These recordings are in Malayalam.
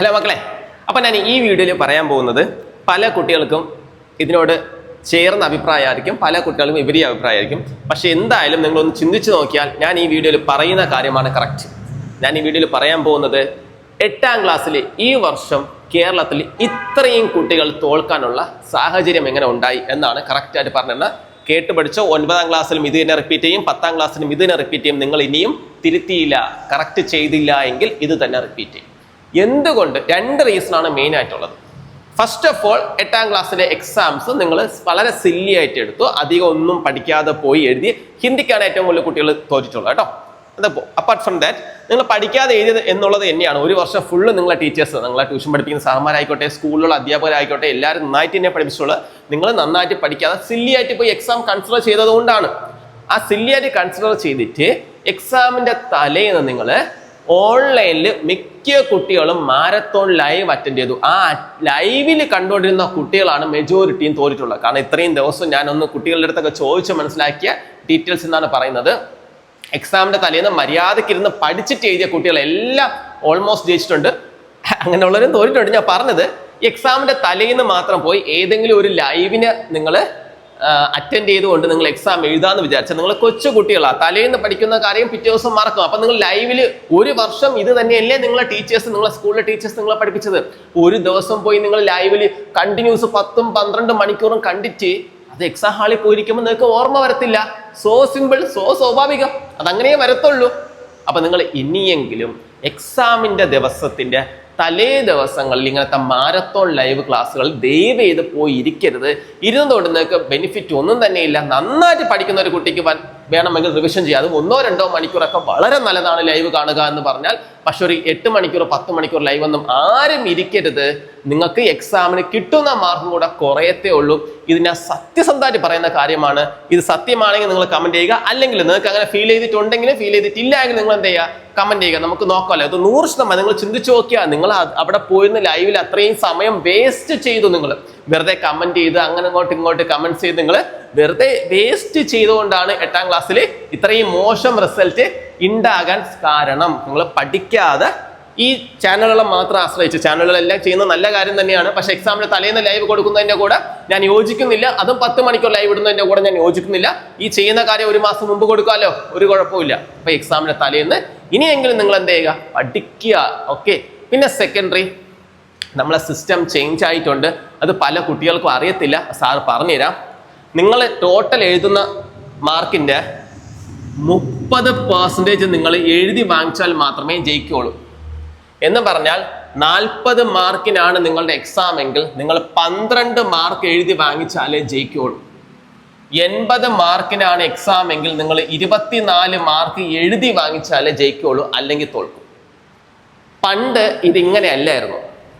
ഹലോ മക്കളെ അപ്പം ഞാൻ ഈ വീഡിയോയിൽ പറയാൻ പോകുന്നത് പല കുട്ടികൾക്കും ഇതിനോട് ചേർന്ന അഭിപ്രായമായിരിക്കും പല കുട്ടികൾക്കും വിപരീത അഭിപ്രായമായിരിക്കും. പക്ഷെ എന്തായാലും നിങ്ങളൊന്ന് ചിന്തിച്ചു നോക്കിയാൽ ഞാൻ ഈ വീഡിയോയിൽ പറയുന്ന കാര്യമാണ് കറക്റ്റ് ഞാൻ ഈ വീഡിയോയിൽ പറയാൻ പോകുന്നത് എട്ടാം ക്ലാസ്സിൽ ഈ വർഷം കേരളത്തിൽ ഇത്രയും കുട്ടികൾ തോൽക്കാനുള്ള സാഹചര്യം എങ്ങനെ ഉണ്ടായി എന്നാണ് കറക്റ്റായിട്ട് പറഞ്ഞത് കേട്ട് പഠിച്ചോ ഒൻപതാം ക്ലാസ്സിലും ഇത് തന്നെ റിപ്പീറ്റ് ചെയ്യും പത്താം ക്ലാസ്സിലും ഇത് തന്നെ റിപ്പീറ്റ് ചെയ്യും. നിങ്ങൾ ഇനിയും തിരുത്തിയില്ല കറക്റ്റ് ചെയ്തില്ല എങ്കിൽ ഇത് തന്നെ റിപ്പീറ്റ് ചെയ്യും. എന്തുകൊണ്ട് രണ്ട് റീസൺ ആണ് മെയിൻ ആയിട്ടുള്ളത്. ഫസ്റ്റ് ഓഫ് ഓൾ എട്ടാം ക്ലാസ്സിലെ എക്സാംസ് നിങ്ങൾ വളരെ സില്ലി ആയിട്ട് എടുത്തു അധികം ഒന്നും പഠിക്കാതെ പോയി എഴുതി ഹിന്ദിക്കാണ് ഏറ്റവും കൂടുതൽ കുട്ടികൾ തോറ്റിട്ടുള്ളത് കേട്ടോ. അപ്പാർട്ട് ഫ്രം ദാറ്റ് നിങ്ങൾ പഠിക്കാതെ എഴുതിയത് എന്നുള്ളത് തന്നെയാണ്. ഒരു വർഷം ഫുള്ള് നിങ്ങളെ ടീച്ചേഴ്സ് നിങ്ങളെ ട്യൂഷൻ പഠിപ്പിക്കുന്ന സാറന്മാരായിക്കോട്ടെ സ്കൂളിലുള്ള അധ്യാപകരായിക്കോട്ടെ എല്ലാവരും നന്നായിട്ട് തന്നെ പഠിപ്പിച്ചുള്ളത് നിങ്ങൾ നന്നായിട്ട് പഠിക്കാതെ സില്ലി ആയിട്ട് പോയി എക്സാം കൺസിഡർ ചെയ്തതുകൊണ്ടാണ്. ആ സില്ലി ആയിട്ട് കൺസിഡർ ചെയ്തിട്ട് എക്സാമിന്റെ തലേന്ന് നിങ്ങൾ ഓൺലൈനിൽ മിക്ക കുട്ടികളും മാരത്തോൺ ലൈവ് അറ്റൻഡ് ചെയ്തു. ആ ലൈവിൽ കണ്ടുകൊണ്ടിരുന്ന കുട്ടികളാണ് മെജോറിറ്റിയും തോറ്റിട്ടുള്ളത്. കാരണം ഇത്രയും ദിവസം ഞാനൊന്ന് കുട്ടികളുടെ അടുത്തൊക്കെ ചോദിച്ച് മനസ്സിലാക്കിയ ഡീറ്റെയിൽസ് എന്നാണ് പറയുന്നത്. എക്സാമിന്റെ തലേന്ന് മര്യാദയ്ക്ക് ഇരുന്ന് പഠിച്ചിട്ട് എഴുതിയ കുട്ടികളെല്ലാം ഓൾമോസ്റ്റ് ജയിച്ചിട്ടുണ്ട്. അങ്ങനെയുള്ളവരും തോറ്റിട്ടുണ്ട്. ഞാൻ പറഞ്ഞത് എക്സാമിന്റെ തലേന്ന് മാത്രം പോയി ഏതെങ്കിലും ഒരു ലൈവിന് നിങ്ങൾ അറ്റൻഡ് ചെയ്തുകൊണ്ട് നിങ്ങൾ എക്സാം എഴുതാന്ന് വിചാരിച്ചാൽ നിങ്ങൾ കൊച്ചു കുട്ടികളാണ് തലേന്ന് പഠിക്കുന്ന കാര്യം പിറ്റേ ദിവസം മറക്കും. അപ്പൊ നിങ്ങൾ ലൈവിൽ ഒരു വർഷം ഇത് തന്നെയല്ലേ നിങ്ങളെ ടീച്ചേഴ്സ് നിങ്ങളെ സ്കൂളിലെ ടീച്ചേഴ്സ് നിങ്ങളെ പഠിപ്പിച്ചത്. ഒരു ദിവസം പോയി നിങ്ങൾ ലൈവിൽ കണ്ടിന്യൂസ് പത്തും പന്ത്രണ്ട് മണിക്കൂറും കണ്ടിട്ട് അത് എക്സാം ഹാളിൽ പോയിരിക്കുമ്പോൾ നിങ്ങൾക്ക് ഓർമ്മ വരത്തില്ല. സോ സിമ്പിൾ സോ സ്വാഭാവികം. അതങ്ങനെയേ വരത്തുള്ളൂ. അപ്പൊ നിങ്ങൾ ഇനിയെങ്കിലും എക്സാമിന്റെ ദിവസത്തിന്റെ തലേ ദിവസങ്ങളിൽ ഇങ്ങനത്തെ മാരത്തോൺ ലൈവ് ക്ലാസ്സുകൾ ദയവ് ചെയ്ത് പോയി ഇരിക്കരുത്. ഇരുന്നതുകൊണ്ട് നിങ്ങൾക്ക് ബെനിഫിറ്റ് ഒന്നും തന്നെ ഇല്ല. നന്നായിട്ട് പഠിക്കുന്ന ഒരു കുട്ടിക്ക് വേണമെങ്കിൽ റിവിഷൻ ചെയ്യാം. അത് ഒന്നോ രണ്ടോ മണിക്കൂറൊക്കെ വളരെ നല്ലതാണ് ലൈവ് കാണുക എന്ന് പറഞ്ഞാൽ പക്ഷെ ഒരു എട്ട് മണിക്കൂർ പത്ത് മണിക്കൂർ ലൈവ് ഒന്നും ആരും ഇരിക്കരുത്. നിങ്ങൾക്ക് എക്സാമിന് കിട്ടുന്ന മാർക്കും കൂടെ കുറയത്തേ ഉള്ളൂ. ഇത് ഞാൻ സത്യസന്ധമായിട്ട് പറയുന്ന കാര്യമാണ്. ഇത് സത്യമാണെങ്കിൽ നിങ്ങൾ കമന്റ് ചെയ്യുക. അല്ലെങ്കിൽ നിങ്ങൾക്ക് അങ്ങനെ ഫീൽ ചെയ്തിട്ടുണ്ടെങ്കിൽ ഫീൽ ചെയ്തിട്ടില്ല എങ്കിൽ നിങ്ങൾ എന്ത് ചെയ്യുക? കമന്റ് ചെയ്യുക. നമുക്ക് നോക്കാമല്ലോ. അത് നൂറ് ശതമാനം നിങ്ങൾ ചിന്തിച്ചു നോക്കിയാൽ നിങ്ങൾ അവിടെ പോയിരുന്ന ലൈവിൽ അത്രയും സമയം വേസ്റ്റ് ചെയ്തു നിങ്ങൾ. വെറുതെ കമന്റ് ചെയ്ത് അങ്ങനെ ഇങ്ങോട്ട് ഇങ്ങോട്ട് കമന്റ് ചെയ്ത് നിങ്ങൾ വെറുതെ വേസ്റ്റ് ചെയ്തുകൊണ്ടാണ് എട്ടാം ക്ലാസ്സിൽ ഇത്രയും മോശം റിസൾട്ട് ഉണ്ടാകാൻ കാരണം. നിങ്ങൾ പഠിക്കാതെ ഈ ചാനലുകളെ മാത്രം ആശ്രയിച്ച് ചാനലുകളെല്ലാം ചെയ്യുന്ന നല്ല കാര്യം തന്നെയാണ്. പക്ഷേ എക്സാമിന് തലേന്ന് ലൈവ് കൊടുക്കുന്നതിന്റെ കൂടെ ഞാൻ യോജിക്കുന്നില്ല. അതും പത്ത് മണിക്കൂർ ലൈവ് ഇടുന്നതിന്റെ കൂടെ ഞാൻ യോജിക്കുന്നില്ല. ഈ ചെയ്യുന്ന കാര്യം ഒരു മാസം മുമ്പ് കൊടുക്കാമല്ലോ ഒരു കുഴപ്പമില്ല അപ്പോൾ എക്സാമിന് തലേന്ന് ഇനിയെങ്കിലും നിങ്ങൾ എന്ത് ചെയ്യുക? പഠിക്കുക. ഓക്കെ പിന്നെ സെക്കൻഡറി നമ്മളെ സിസ്റ്റം ചേഞ്ച് ആയിട്ടുണ്ട്. അത് പല കുട്ടികൾക്കും അറിയത്തില്ല. സാർ പറഞ്ഞുതരാം. നിങ്ങൾ ടോട്ടൽ എഴുതുന്ന മാർക്കിന്റെ മുപ്പത് പെർസെന്റേജ് നിങ്ങൾ എഴുതി വാങ്ങിച്ചാൽ മാത്രമേ ജയിക്കുകയുള്ളൂ എന്ന് പറഞ്ഞാൽ നാൽപ്പത് മാർക്കിനാണ് നിങ്ങളുടെ എക്സാം എങ്കിൽ നിങ്ങൾ പന്ത്രണ്ട് മാർക്ക് എഴുതി വാങ്ങിച്ചാലേ ജയിക്കുകയുള്ളൂ എൺപത് മാർക്കിനാണ് എക്സാം എങ്കിൽ നിങ്ങൾ ഇരുപത്തിനാല് മാർക്ക് എഴുതി വാങ്ങിച്ചാലേ ജയിക്കുകയുള്ളൂ അല്ലെങ്കിൽ തോൽക്കും. പണ്ട് ഇതിങ്ങനെയല്ലായിരുന്നു.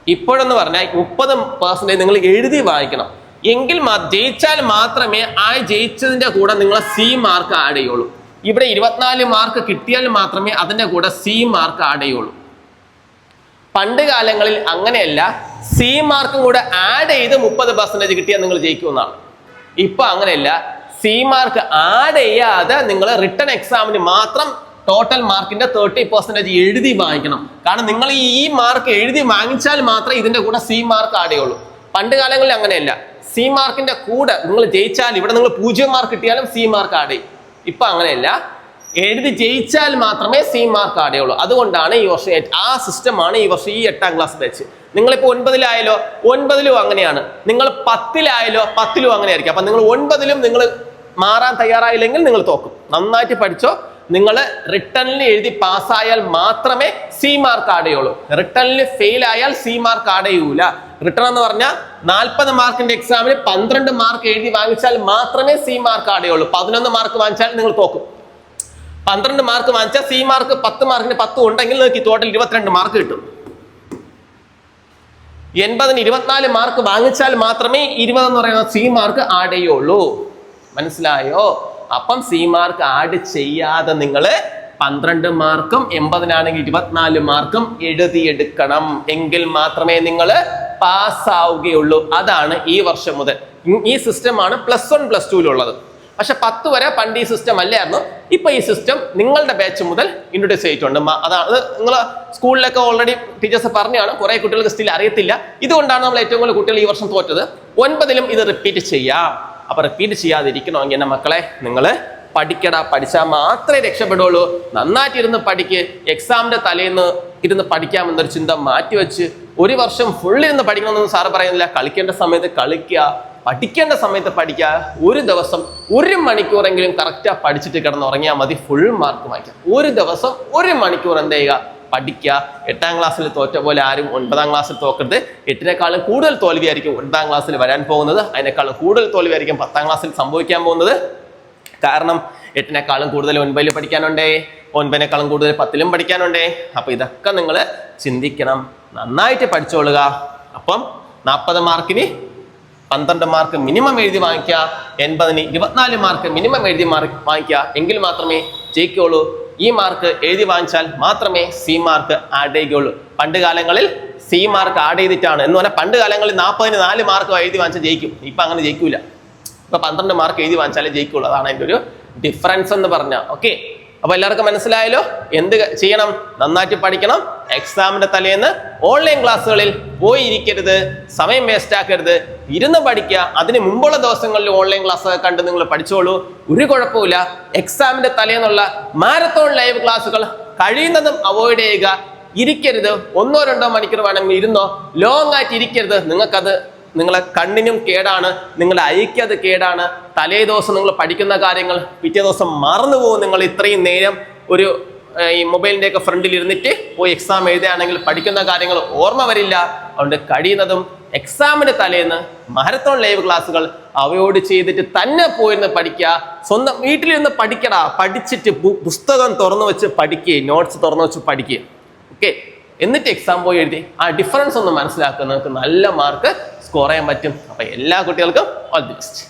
ഇപ്പോഴെന്ന് പറഞ്ഞാൽ മുപ്പത് പെർസെന്റേജ് നിങ്ങൾ എഴുതി വാങ്ങിക്കണം. എങ്കിൽ ജയിച്ചാൽ മാത്രമേ ആ ജയിച്ചതിന്റെ കൂടെ നിങ്ങൾ സി മാർക്ക് ആഡ് ചെയ്യുള്ളൂ. ഇവിടെ ഇരുപത്തിനാല് മാർക്ക് കിട്ടിയാൽ മാത്രമേ അതിന്റെ കൂടെ സി മാർക്ക് ആഡ് ചെയ്യുള്ളൂ. പണ്ട് കാലങ്ങളിൽ അങ്ങനെയല്ല. സി മാർക്കും കൂടെ ആഡ് ചെയ്ത് മുപ്പത് പെർസെന്റേജ് കിട്ടിയാൽ നിങ്ങൾ ജയിക്കുമെന്നാണ്. ഇപ്പൊ അങ്ങനെയല്ല. സി മാർക്ക് ആഡ് ചെയ്യാതെ നിങ്ങൾ റിട്ടേൺ എക്സാമിന് മാത്രം ടോട്ടൽ മാർക്കിന്റെ തേർട്ടി പെർസെന്റേജ് എഴുതി വാങ്ങിക്കണം. കാരണം നിങ്ങൾ ഈ മാർക്ക് എഴുതി വാങ്ങിച്ചാൽ മാത്രമേ ഇതിന്റെ കൂടെ സി മാർക്ക് ആഡ് ചെയ്യുള്ളൂ. പണ്ട് കാലങ്ങളിൽ അങ്ങനെയല്ല. സി മാർക്കിന്റെ കൂടെ നിങ്ങൾ ജയിച്ചാൽ ഇവിടെ നിങ്ങൾ പൂജ്യം മാർക്ക് കിട്ടിയാലും സി മാർക്ക് ആഡ് ചെയ്യും ഇപ്പൊ അങ്ങനെയല്ല. എഴുതി ജയിച്ചാൽ മാത്രമേ സി മാർക്ക് ആഡ് ചെയ്യുള്ളൂ അതുകൊണ്ടാണ് ഈ വർഷം ആ സിസ്റ്റമാണ് ഈ വർഷം ഈ എട്ടാം ക്ലാസ് വെച്ച് നിങ്ങളിപ്പോൾ ഒൻപതിലായാലോ? ഒൻപതിലും അങ്ങനെയാണ്. നിങ്ങൾ പത്തിലായാലോ? പത്തിലും അങ്ങനെ ആയിരിക്കും അപ്പൊ നിങ്ങൾ ഒൻപതിലും നിങ്ങൾ മാറാൻ തയ്യാറായില്ലെങ്കിൽ നിങ്ങൾ തോക്കും. നന്നായിട്ട് പഠിച്ചോ. നിങ്ങൾ റിട്ടേണിൽ എഴുതി പാസ്സായാൽ മാത്രമേ സി മാർക്ക് ആഡ് ചെയ്യുള്ളൂ റിട്ടേണിൽ ഫെയിൽ ആയാൽ സി മാർക്ക് ആഡ് ചെയ്യൂല റിട്ടേൺ എന്ന് പറഞ്ഞാൽ നാൽപ്പത് മാർക്കിന്റെ എക്സാമിന് പന്ത്രണ്ട് മാർക്ക് എഴുതി വാങ്ങിച്ചാൽ മാത്രമേ സി മാർക്ക് ആടുകയുള്ളൂ. പതിനൊന്ന് മാർക്ക് വാങ്ങിച്ചാൽ നിങ്ങൾ തോക്കും. പന്ത്രണ്ട് മാർക്ക് വാങ്ങിച്ചാൽ സി മാർക്ക് പത്ത് മാർക്കിന് പത്ത് ഉണ്ടെങ്കിൽ നിങ്ങൾക്ക് ടോട്ടൽ ഇരുപത്തിരണ്ട് മാർക്ക് കിട്ടും. എൺപതിന് ഇരുപത്തിനാല് മാർക്ക് വാങ്ങിച്ചാൽ മാത്രമേ ഇരുപത് എന്ന് പറയുന്ന സി മാർക്ക് ആഡ് ചെയ്യുള്ളൂ മനസ്സിലായോ? അപ്പം സി മാർക്ക് ആഡ് ചെയ്യാതെ നിങ്ങൾ പന്ത്രണ്ട് മാർക്കും എൺപതിനാണെങ്കിൽ ഇരുപത്തിനാല് മാർക്കും എഴുതിയെടുക്കണം. എങ്കിൽ മാത്രമേ നിങ്ങൾ പാസ്സാവുകയുള്ളൂ. അതാണ് ഈ വർഷം മുതൽ. ഈ സിസ്റ്റമാണ് പ്ലസ് വൺ പ്ലസ് ടുവിലുള്ളത് പക്ഷെ പത്ത് വരെ പണ്ട് ഈ സിസ്റ്റം അല്ലായിരുന്നു. ഇപ്പൊ ഈ സിസ്റ്റം നിങ്ങളുടെ ബാച്ച് മുതൽ ഇൻട്രൊഡ്യൂസ് ചെയ്തിട്ടുണ്ട്. അതാണ് നിങ്ങൾ സ്കൂളിലൊക്കെ ഓൾറെഡി ടീച്ചേഴ്സ് പറഞ്ഞാണ് കുറെ കുട്ടികൾക്ക് സ്റ്റിൽ അറിയത്തില്ല. ഇതുകൊണ്ടാണ് നമ്മൾ ഏറ്റവും കൂടുതൽ കുട്ടികൾ ഈ വർഷം തോറ്റത്. ഒൻപതിലും ഇത് റിപ്പീറ്റ് ചെയ്യാം. അപ്പൊ റിപ്പീറ്റ് ചെയ്യാതിരിക്കണമെങ്കിൽ എന്റെ മക്കളെ നിങ്ങൾ പഠിക്കടാ പഠിച്ചാൽ മാത്രമേ രക്ഷപ്പെടുള്ളൂ. നന്നായിട്ടിരുന്ന് പഠിക്ക്. എക്സാമിന്റെ തലേന്ന് ഇരുന്ന് പഠിക്കാമെന്നൊരു ചിന്ത മാറ്റിവെച്ച് ഒരു വർഷം ഫുൾ ഇരുന്ന് പഠിക്കണമെന്നൊന്നും സാറ് പറയുന്നില്ല. കളിക്കേണ്ട സമയത്ത് കളിക്കുക പഠിക്കേണ്ട സമയത്ത് പഠിക്കുക. ഒരു ദിവസം ഒരു മണിക്കൂറെങ്കിലും കറക്റ്റാ പഠിച്ചിട്ട് കിടന്ന് ഉറങ്ങിയാൽ മതി. ഫുൾ മാർക്ക് വാങ്ങിക്കാം. ഒരു ദിവസം ഒരു മണിക്കൂർ എന്ത് ചെയ്യുക? പഠിക്കുക. എട്ടാം ക്ലാസ്സിൽ തോറ്റ പോലെ ആരും ഒൻപതാം ക്ലാസ്സിൽ തോക്കരുത്. എട്ടിനേക്കാളും കൂടുതൽ തോൽവിയായിരിക്കും ഒൻപതാം ക്ലാസ്സിൽ വരാൻ പോകുന്നത്. അതിനേക്കാളും കൂടുതൽ തോൽവിയായിരിക്കും പത്താം ക്ലാസ്സിൽ സംഭവിക്കാൻ പോകുന്നത്. കാരണം എട്ടിനേക്കാളും കൂടുതൽ ഒൻപതിൽ പഠിക്കാനുണ്ടേ. ഒൻപതിനേക്കാളും കൂടുതൽ പത്തിലും പഠിക്കാനുണ്ടേ. അപ്പൊ ഇതൊക്കെ നിങ്ങൾ ചിന്തിക്കണം. നന്നായിട്ട് പഠിച്ചോളുക. അപ്പം നാൽപ്പത് മാർക്കിന് പന്ത്രണ്ട് മാർക്ക് മിനിമം എഴുതി വാങ്ങിക്കുക. എൺപതിന് ഇരുപത്തിനാല് മാർക്ക് മിനിമം എഴുതി മാർക്ക് വാങ്ങിക്കുക. എങ്കിൽ മാത്രമേ ജയിക്കുള്ളൂ ഈ മാർക്ക് എഴുതി വാങ്ങിച്ചാൽ മാത്രമേ സി മാർക്ക് ആഡ് ചെയ്യുകയുള്ളൂ. പണ്ട് കാലങ്ങളിൽ സി മാർക്ക് ആഡ് ചെയ്തിട്ടാണ്. എന്ന് പറഞ്ഞാൽ പണ്ട് കാലങ്ങളിൽ നാൽപ്പതിന് നാല് മാർക്ക് എഴുതി വാങ്ങിച്ചാൽ ജയിക്കും. ഇപ്പം അങ്ങനെ ജയിക്കൂല. ഇപ്പം പന്ത്രണ്ട് മാർക്ക് എഴുതി വാങ്ങിച്ചാലേ ജയിക്കുള്ളൂ. അതാണ് അതിന്റെ ഒരു ഡിഫറൻസ് എന്ന് പറഞ്ഞാൽ. ഓക്കെ അപ്പൊ എല്ലാവർക്കും മനസ്സിലായല്ലോ? എന്ത് ചെയ്യണം? നന്നായിട്ട് പഠിക്കണം. എക്സാമിന്റെ തലേന്ന് ഓൺലൈൻ ക്ലാസ്സുകളിൽ പോയി ഇരിക്കരുത് സമയം വേസ്റ്റ് ആക്കരുത്. ഇരുന്ന് പഠിക്കുക. അതിന് മുമ്പുള്ള ദിവസങ്ങളിൽ ഓൺലൈൻ ക്ലാസ് കണ്ട് നിങ്ങൾ പഠിച്ചോളൂ. ഒരു കുഴപ്പമില്ല എക്സാമിന്റെ തലേന്നുള്ള മാരത്തോൺ ലൈവ് ക്ലാസ്സുകൾ കഴിയുന്നതും അവോയ്ഡ് ചെയ്യുക. ഇരിക്കരുത്. ഒന്നോ രണ്ടോ മണിക്കൂർ വേണമെങ്കിൽ ഇരുന്നോ. ലോങ് ആയിട്ട് ഇരിക്കരുത്. നിങ്ങൾക്കത് നിങ്ങളെ കണ്ണിനും കേടാണ് നിങ്ങളുടെ ഐക്യത കേടാണ്. തലേ ദിവസം നിങ്ങൾ പഠിക്കുന്ന കാര്യങ്ങൾ പിറ്റേ ദിവസം മറന്നു പോകും നിങ്ങൾ ഇത്രയും നേരം ഒരു ഈ മൊബൈലിന്റെ ഒക്കെ ഫ്രണ്ടിൽ ഇരുന്നിട്ട് പോയി എക്സാം എഴുതുകയാണെങ്കിൽ പഠിക്കുന്ന കാര്യങ്ങൾ ഓർമ്മ വരില്ല. അതുകൊണ്ട് കഴിയുന്നതും എക്സാമിന്റെ തലേന്ന് മാരത്തോൺ ലൈവ് ക്ലാസ്സുകൾ അവയോട് ചെയ്തിട്ട് തന്നെ പോയിരുന്ന് പഠിക്കുക. സ്വന്തം വീട്ടിലിരുന്ന് പഠിക്കടാ. പഠിച്ചിട്ട് പുസ്തകം തുറന്നു വെച്ച് പഠിക്കുക നോട്ട്സ് തുറന്നു വെച്ച് പഠിക്കുക ഓക്കെ എന്നിട്ട് എക്സാം പോയി എഴുതി. ആ ഡിഫറൻസ് ഒന്ന് മനസ്സിലാക്കുക നിങ്ങൾക്ക് നല്ല മാർക്ക് സ്കോർ ചെയ്യാൻ പറ്റും. അപ്പൊ എല്ലാ കുട്ടികൾക്കും ഓൾ ദി ബെസ്റ്റ്